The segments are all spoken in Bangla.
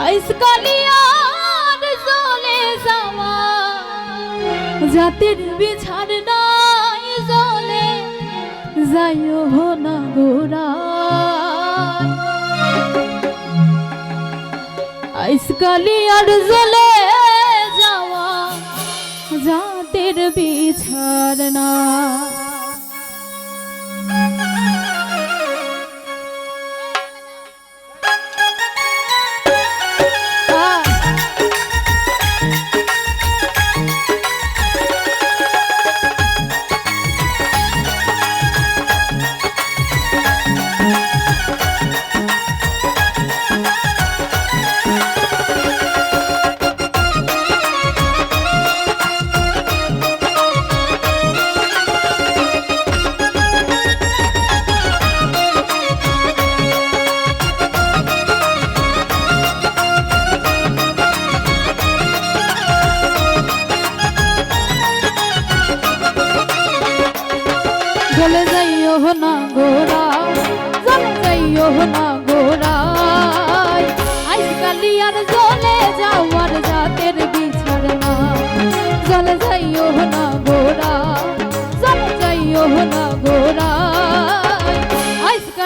আইসকালিয়ার জলে যাওয়া জাতির বিছার নাই জলে যাইও না গোরা আইসকালিয়ার জলে যাওয়া জাতির বিছার না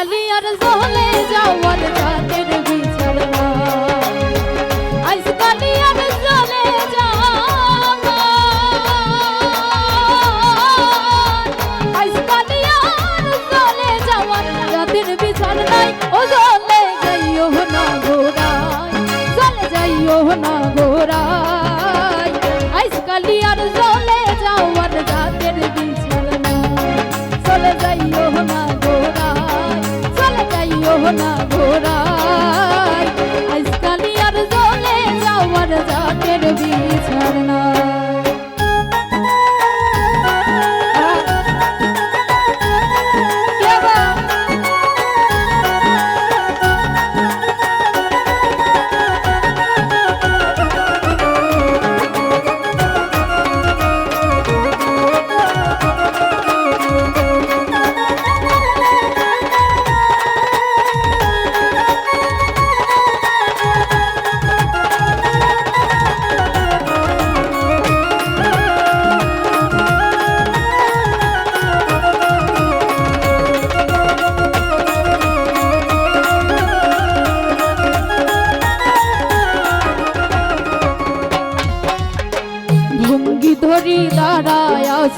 আজকালি আর জলে যাওয়ার জাতের বিছার না আজকালি আর জলে যাওয়া আজকালি আর জলে যাওয়ার রাতের বিছান নাই ও জলে যাইও না গোরাই জলে যাইও না গোরাই আজকালি আর জলে না গোরাই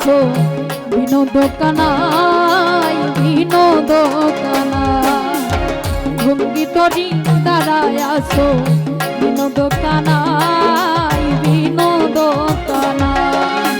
আছো? বিনোদ কানাই বিনোদ কানাই ভঙ্গি তরি দাঁড়ায় আছো? বিনোদ কানাই বিনোদ কানাই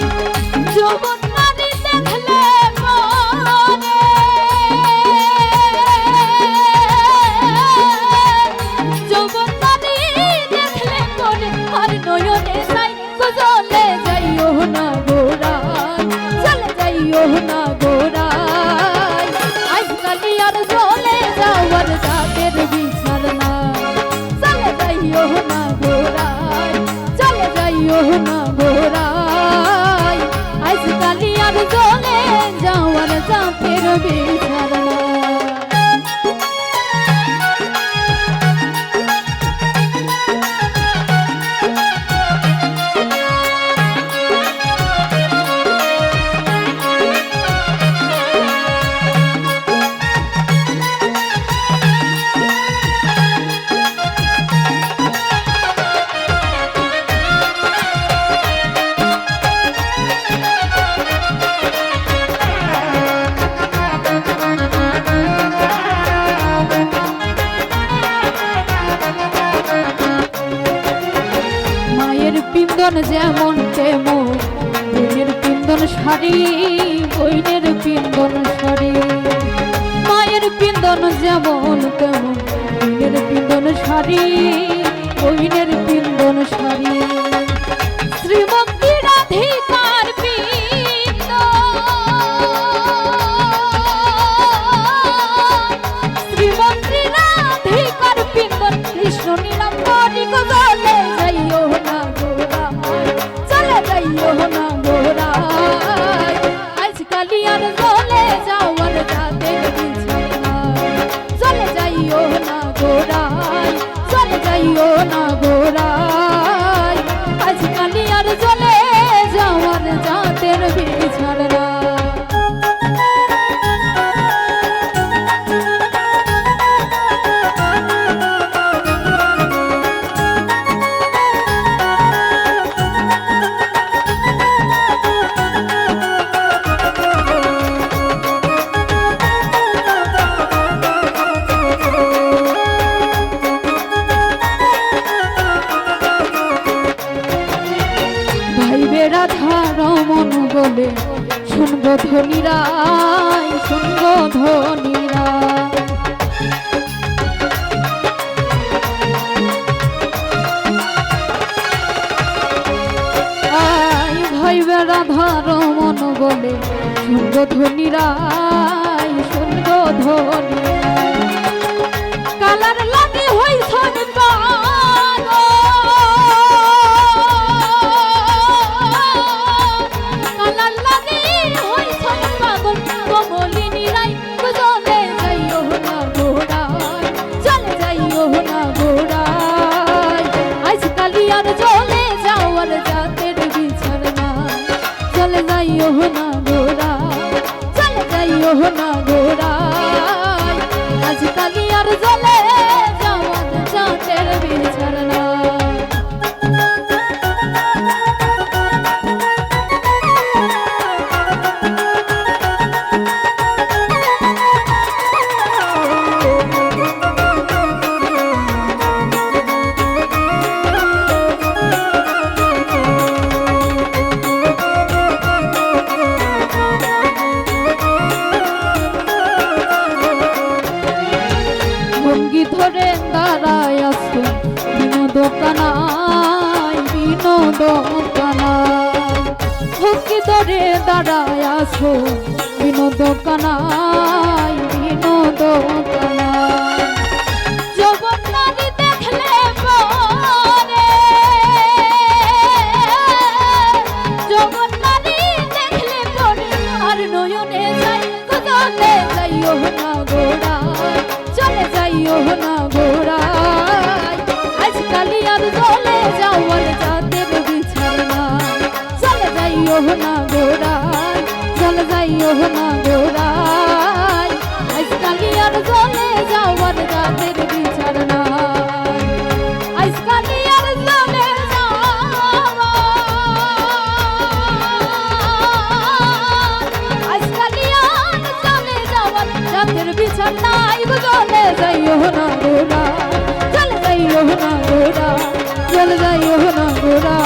জাতের পিন্দন যেমন তেমন বইনের পিন্দন শাড়ি, বইনের পিন্দন শাড়ি। মায়ের পিন্দন যেমন তেমন, বইনের পিন্দন শাড়ি, বইনের যাইও না গোরাই বেড়াধা রমন বলে, শুনব ধনীরাই শুনব ধনীরা। আই ভাই বেড়াধা রমন বলে, শুনব ধনীরাই শুনব ধনীরা। যাইও না গোড়ায় চলে। যাইও না গোড়ায় আজকালি আর চলে ভঙ্গি ধরে দাঁড়ায় আসো বিনোদ কানাই বিনোদ কানাই যৌবন নারী দেখলে পরে। যৌবন নারী দেখলে পরে, আর নয়নে যাই কদলে যাইও না গোড়ায় চলে যাইও না গোড়ায়। আজকালি আর চলে যাওয়ার যাইও না গোড়ায় চলে যাইও না গোড়ায় আজকালি আর চলে যাওয়ার জাতের বিচার না আজকালি আর চলে আজকালি আর চলে যাওয়ার জাতের বিচার নাই চলে যাইও না গোড়া চলে যাইও না গোড়া চলে যাইও না গোড়া